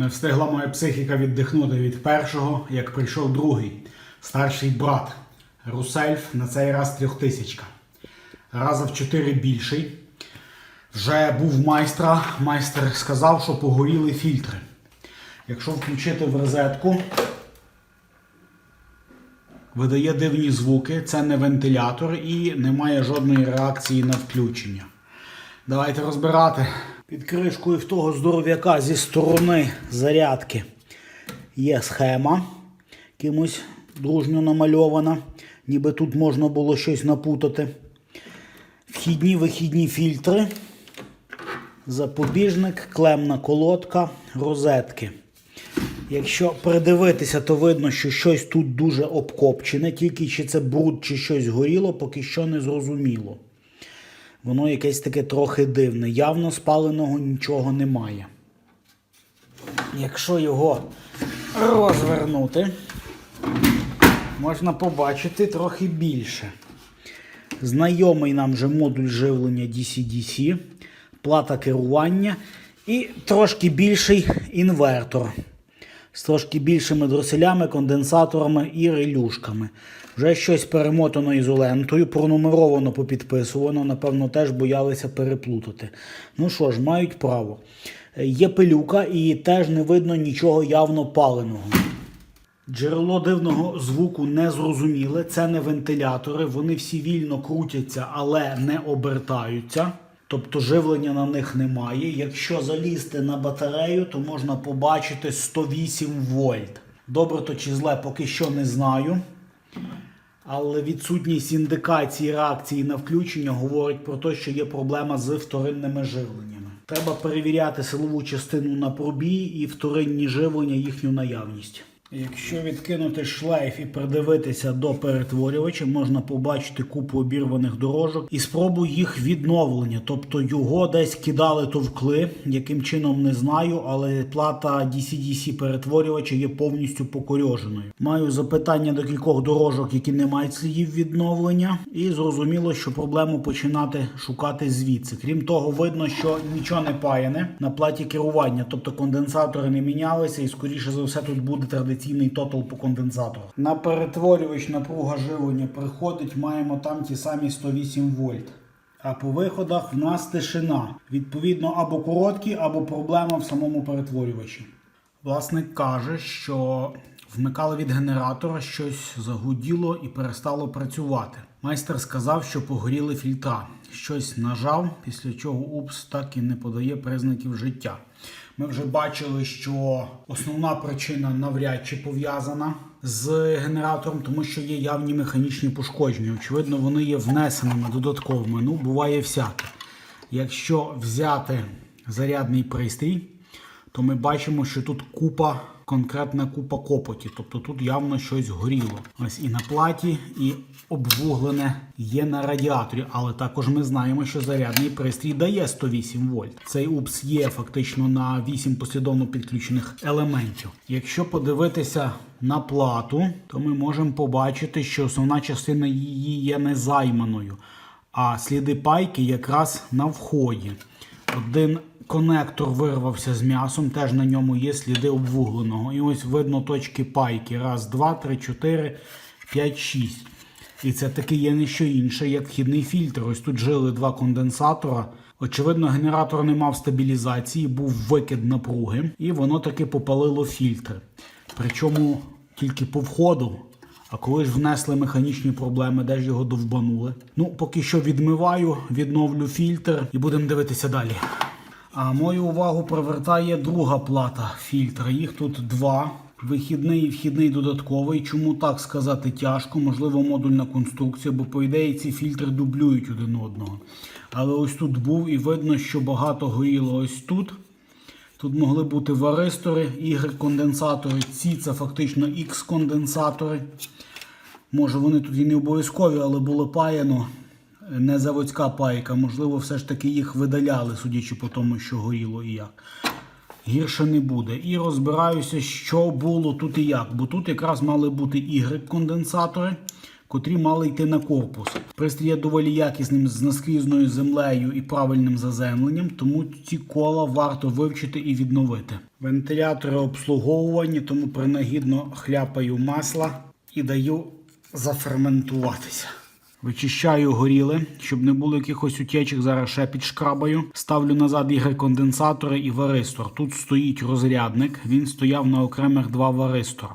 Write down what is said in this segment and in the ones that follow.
Не встигла моя психіка віддихнути від першого, як прийшов другий, старший брат. Русельф на цей раз трьохтисячка. Раза в чотири більший. Вже був майстра. Майстер сказав, що погоріли фільтри. Якщо включити в розетку, видає дивні звуки, це не вентилятор і немає жодної реакції на включення. Давайте розбирати. Під кришкою в того здоров'яка зі сторони зарядки є схема, кимось дружньо намальована, ніби тут можна було щось напутати. Вхідні вихідні фільтри, запобіжник, клемна колодка, розетки. Якщо придивитися, то видно, що щось тут дуже обкопчене, тільки чи це бруд, чи щось горіло, поки що не зрозуміло. Воно якесь таке трохи дивне. Явно спаленого нічого немає. Якщо його розвернути, можна побачити трохи більше. Знайомий нам вже модуль живлення DC-DC, плата керування і трошки більший інвертор з трошки більшими дроселями, конденсаторами і релюшками. Вже щось перемотано ізолентою, пронумеровано, попідписувано, напевно, теж боялися переплутати. Ну що ж, мають право. Е, Є пилюка і теж не видно нічого явно паленого. Джерело дивного звуку не зрозуміле. Це не вентилятори. Вони всі вільно крутяться, але не обертаються. Тобто живлення на них немає. Якщо залізти на батарею, то можна побачити 108 вольт. Добре то чи зле, поки що не знаю. Але відсутність індикації реакції на включення говорить про те, що є проблема з вторинними живленнями. Треба перевіряти силову частину на пробій і вторинні живлення їхню наявність. Якщо відкинути шлейф і придивитися до перетворювача, можна побачити купу обірваних дорожок і спробу їх відновлення. Тобто його десь кидали товкли, яким чином не знаю, але плата DC-DC перетворювача є повністю покорьоженою. Маю запитання до кількох дорожок, які не мають слідів відновлення, і зрозуміло, що проблему починати шукати звідси. Крім того, видно, що нічого не паяне на платі керування, тобто конденсатори не мінялися, і скоріше за все тут буде традиційний тотал по конденсатору. На перетворювач напруга живлення приходить, маємо там ті самі 108 вольт. А по виходах в нас тишина. Відповідно, або короткі, або проблема в самому перетворювачі. Власник каже, що вмикали від генератора, щось загуділо і перестало працювати. Майстер сказав, що погоріли фільтра. Щось нажав, після чого УПС так і не подає признаків життя. Ми вже бачили, що основна причина навряд чи пов'язана з генератором, тому що є явні механічні пошкодження. Очевидно, вони є внесеними додатковими. Ну, буває всяке. Якщо взяти зарядний пристрій, то ми бачимо, що тут купа, конкретна купа копоті. Тобто тут явно щось горіло. Ось і на платі, і обвуглене є на радіаторі. Але також ми знаємо, що зарядний пристрій дає 108 вольт. Цей упс є фактично на 8 послідовно підключених елементів. Якщо подивитися на плату, то ми можемо побачити, що основна частина її є незайманою, а сліди пайки якраз на вході. Один конектор вирвався з м'ясом, теж на ньому є сліди обвугленого. І ось видно точки пайки. Раз, два, три, чотири, п'ять, шість. І це таки є не що інше, як вхідний фільтр. Ось тут жили два конденсатора. Очевидно, генератор не мав стабілізації, був викид напруги, і воно таки попалило фільтр. Причому тільки по входу. А коли ж внесли механічні проблеми, де ж його довбанули? Ну, поки що відмиваю, відновлю фільтр і будемо дивитися далі. А мою увагу привертає друга плата фільтра. Їх тут два. Вихідний і вхідний додатковий. Чому так сказати тяжко? Можливо, модульна конструкція, бо по ідеї ці фільтри дублюють один одного. Але ось тут був і видно, що багато горіло ось тут. Тут могли бути варистори, Y-конденсатори, ці це фактично X-конденсатори. Може вони тут і не обов'язкові, але було паяно не заводська пайка. Можливо, все ж таки їх видаляли, судячи по тому, що горіло і як. Гірше не буде. І розбираюся, що було тут і як. Бо тут якраз мали бути Y-конденсатори. котрі мали йти на корпус. Пристрій є доволі якісним з наскрізною землею і правильним заземленням, тому ці кола варто вивчити і відновити. Вентилятори обслуговувані, тому принагідно хляпаю масла і даю заферментуватися. Вичищаю горіли, щоб не було якихось утечок, зараз ще підшкрабаю. Ставлю назад ігри конденсатори і варистор. Тут стоїть розрядник, він стояв на окремих два варистора.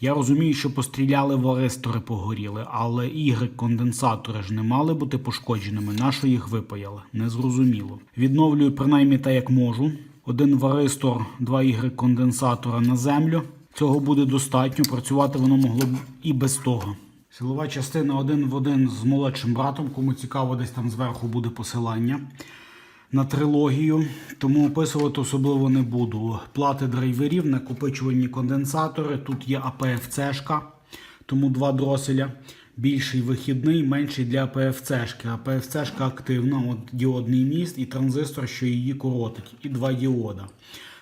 Я розумію, що постріляли варистори погоріли, але ігри конденсатори ж не мали бути пошкодженими. Нащо їх випаяли? Незрозуміло. Відновлюю принаймні так, як можу. Один варистор, два ігри конденсатора на землю. Цього буде достатньо. Працювати воно могло б і без того. Силова частина один в один з молодшим братом. Кому цікаво, десь там зверху буде посилання на трилогію, тому описувати особливо не буду. Плати драйверів, накопичувальні конденсатори. Тут є АПФЦ-шка, тому два дроселя. Більший вихідний, менший для АПФЦ-шки. АПФЦ-шка активна, от діодний міст і транзистор, що її коротить, і два діода.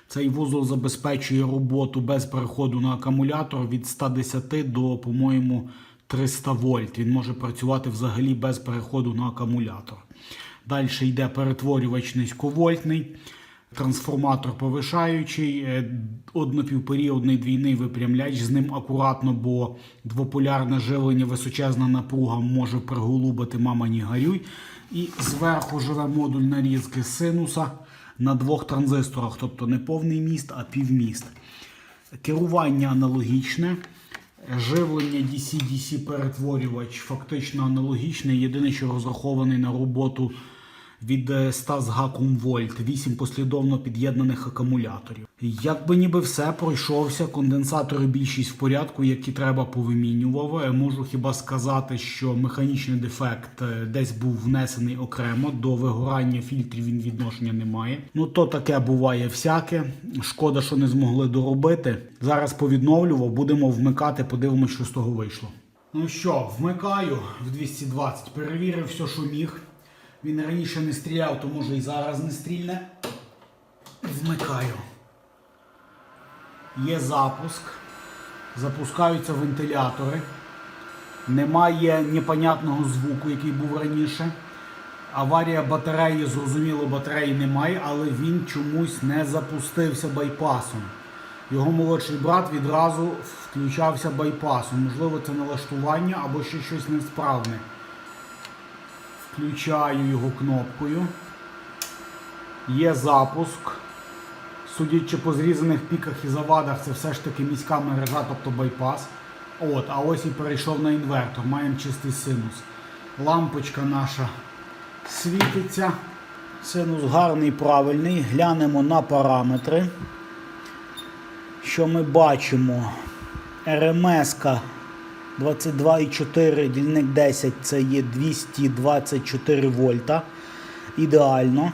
Цей вузол забезпечує роботу без переходу на акумулятор від 110 до, по-моєму, 300 вольт. Він може працювати взагалі без переходу на акумулятор. Далі йде перетворювач низьковольтний, трансформатор повишаючий, е, однопівперіодний двійний випрямляч. З ним акуратно, бо двополярне живлення, височезна напруга може приголубити мама не горюй. І зверху живе модуль нарізки синуса на двох транзисторах, тобто не повний міст, а півміст. Керування аналогічне. Живлення DC-DC перетворювач фактично аналогічне. Єдине, що розрахований на роботу від е, 100 з гаком вольт, 8 послідовно під'єднаних акумуляторів. Якби ніби все пройшовся, конденсатори більшість в порядку, які треба повимінював. Е, Можу хіба сказати, що механічний дефект е, десь був внесений окремо. До вигорання фільтрів він відношення не має. Ну то таке буває всяке. Шкода, що не змогли доробити. Зараз повідновлював, будемо вмикати, подивимось, що з того вийшло. Ну що, вмикаю в 220, перевірив все, що міг. Він раніше не стріляв, то може і зараз не стрільне. Вмикаю. Є запуск. Запускаються вентилятори. Немає непонятного звуку, який був раніше. Аварія батареї, зрозуміло, батареї немає, але він чомусь не запустився байпасом. Його молодший брат відразу включався байпасом. Можливо, це налаштування або ще щось несправне. Включаю його кнопкою. Є запуск. Судячи по зрізаних піках і завадах, це все ж таки міська мережа, тобто байпас. От, а ось і перейшов на інвертор. Маємо чистий синус. Лампочка наша світиться. Синус гарний, правильний. Глянемо на параметри. Що ми бачимо? РМС 22,4 дільник 10 це є 224 вольта. Ідеально.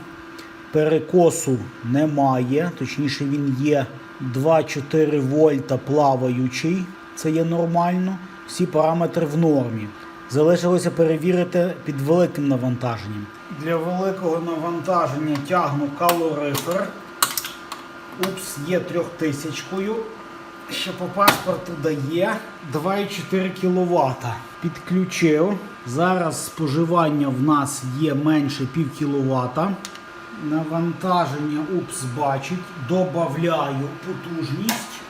Перекосу немає, точніше, він є 2,4 вольта плаваючий. Це є нормально. Всі параметри в нормі. Залишилося перевірити під великим навантаженням. Для великого навантаження тягну калорифер. Упс, є трьохтисячкою. Що по паспорту дає 2,4 кВт. Підключив. Зараз споживання в нас є менше пів кВт. Навантаження упс бачить. Добавляю потужність.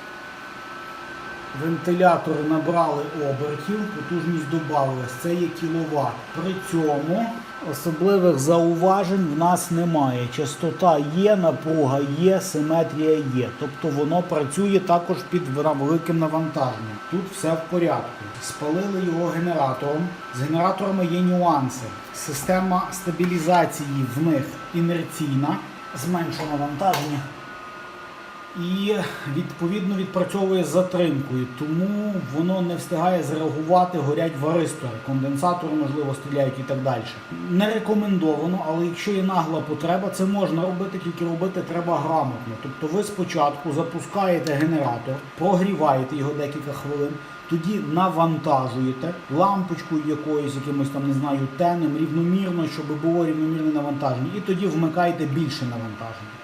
Вентилятори набрали обертів, потужність додавалась. Це є кіловат. При цьому особливих зауважень в нас немає. Частота є, напруга є, симетрія є. Тобто воно працює також під великим навантаженням. Тут все в порядку. Спалили його генератором. З генераторами є нюанси. Система стабілізації в них інерційна, зменшено навантаження і відповідно відпрацьовує затримкою, тому воно не встигає зреагувати, горять варистори, конденсатори, можливо, стріляють і так далі. Не рекомендовано, але якщо є нагла потреба, це можна робити, тільки робити треба грамотно. Тобто ви спочатку запускаєте генератор, прогріваєте його декілька хвилин. Тоді навантажуєте лампочкою якоюсь, якимось там не знаю, тенем рівномірно, щоб було рівномірне навантаження, і тоді вмикаєте більше навантаження.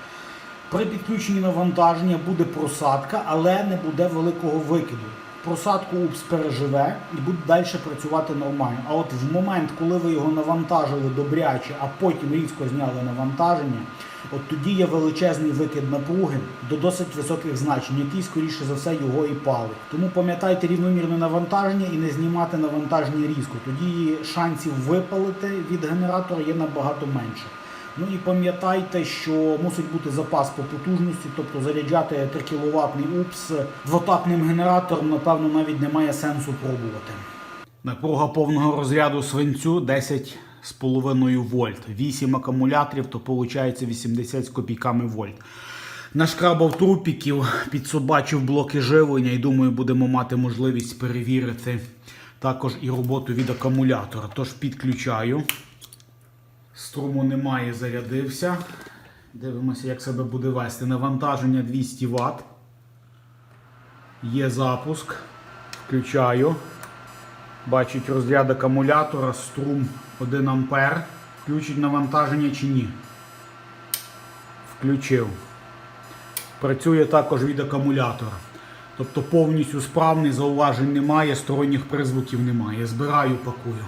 При підключенні навантаження буде просадка, але не буде великого викиду. просадку УПС переживе і буде далі працювати нормально. А от в момент, коли ви його навантажили добряче, а потім різко зняли навантаження, от тоді є величезний викид напруги до досить високих значень, який, скоріше за все, його і палить. Тому пам'ятайте рівномірне навантаження і не знімати навантаження різко. Тоді шансів випалити від генератора є набагато менше. Ну і пам'ятайте, що мусить бути запас по потужності, тобто заряджати 3 кВт УПС двотапним генератором, напевно, навіть немає сенсу пробувати. Напруга повного розряду свинцю 10,5 вольт. 8 акумуляторів, то виходить 80 з копійками вольт. Нашкрабав трупіків, підсобачив блоки живлення і думаю, будемо мати можливість перевірити також і роботу від акумулятора. Тож підключаю. Струму немає, зарядився. Дивимося, як себе буде вести. Навантаження 200 Вт. Є запуск. Включаю. Бачить розряд акумулятора, струм 1 А. Включить навантаження чи ні. Включив. Працює також від акумулятора. Тобто повністю справний, зауважень немає, сторонніх призвуків немає. Збираю, пакую.